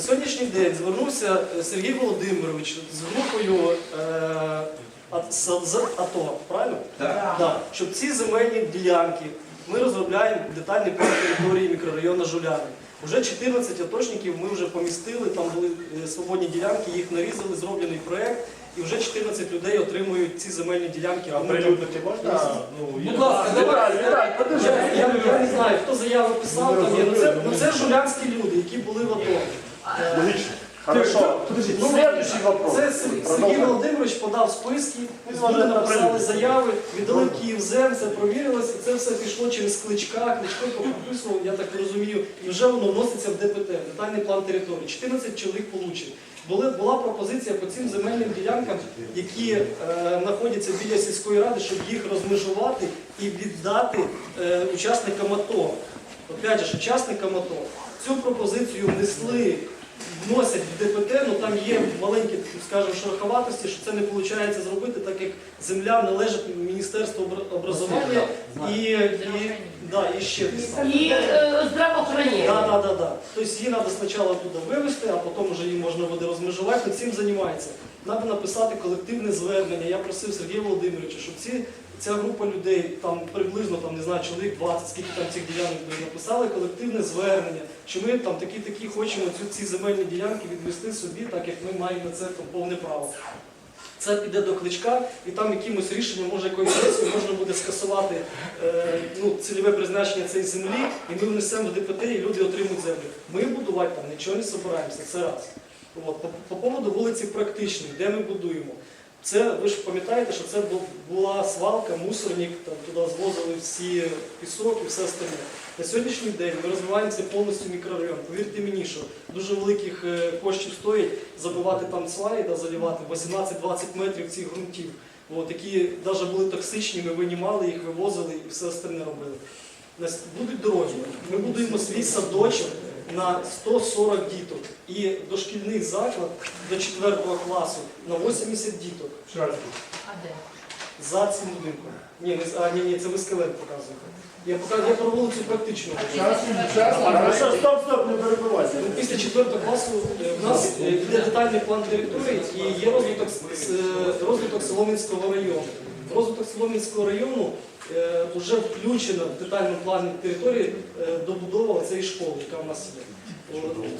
сьогоднішній день звернувся е, Сергій Володимирович з групою е, з АТО, правильно? Так. Да. Щоб ці земельні ділянки ми розробляємо детальний план території мікрорайону Жуляни. Уже 14 аточників ми вже помістили, там були е, свободні ділянки, їх нарізали, зроблений проєкт, і вже 14 людей отримують ці земельні ділянки. А прилюднити можна? Ну, Будь ласка, давай. Я, я, я не знаю, хто заяву писав, там є. Ну, це, ну, це жулянські люди, які були в АТО. Логично. Хорошо. Подожди, Ну, следующий вопрос. Це Сергій. Володимирович подав списки, Він люди написали заяви, віддали в Київзем, це провірилось, і це все пішло через кличка, кличко прописував, я так розумію, і вже воно вноситься в ДПТ, детальний план території. 14 чоловік получить. Були, була пропозиція по цим земельним ділянкам, які е, знаходяться біля сільської ради, щоб їх розмежувати і віддати е, учасникам АТО. Опять же, учасникам АТО. Цю пропозицію внесли вносять в ДПТ, ну там є маленькі, скажімо, шероховатості, що це не виходить зробити, так як земля належить Міністерству обра- образування і, і, да, і ще десь там. І е, здравоохранення. Да, да, да, да. Тобто її треба спочатку туди вивезти, а потім вже її можна буде розмежувати. Цим займається. Треба написати колективне звернення. Я просив Сергія Володимировича, щоб ці, ця група людей, там приблизно там, не знаю, чоловік 20, скільки там цих ділянок буде, написали колективне звернення, що ми там такі-такі хочемо цю, ці земельні ділянки відвести собі, так як ми маємо це там, повне право. Це піде до кличка, і там якимось рішенням, може якоюсь можна буде скасувати е, ну, цільове призначення цієї землі, і ми внесемо в ДПТ, і люди отримують землю. Ми будувати там нічого не збираємося, це раз. От, по, по поводу вулиці Практичної, де ми будуємо. Це ви ж пам'ятаєте, що це була свалка, мусорник, там туди звозили всі пісок і все остальне. На сьогоднішній день ми розвиваємо це повністю мікрорайон. Повірте мені, що дуже великих е, коштів стоїть забивати там сваї, да, залівати 18-20 метрів цих ґрунтів. От, які навіть були токсичні, ми винімали їх, вивозили і все остальне робили. Будуть дороги. Ми будуємо свій садочок на 140 діток і дошкільний заклад до 4 класу на 80 діток А де? за цим будинком. Ні, не, з- а, ні, ні, це ви скелет показуєте. Я показую, я про вулицю практично. Стоп, стоп, не перебувайся. Ну, Після 4 класу е, в нас е, йде детальний план території і є розвиток, с- е, розвиток Солом'янського району. Розвиток Соломінського району вже включено в детальний план території е, добудова цієї школи, яка в нас є.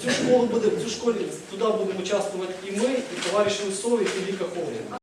Цю школу буде, в цю школі туди будемо участвувати і ми, і товариші Лисові, і Віка Холодів.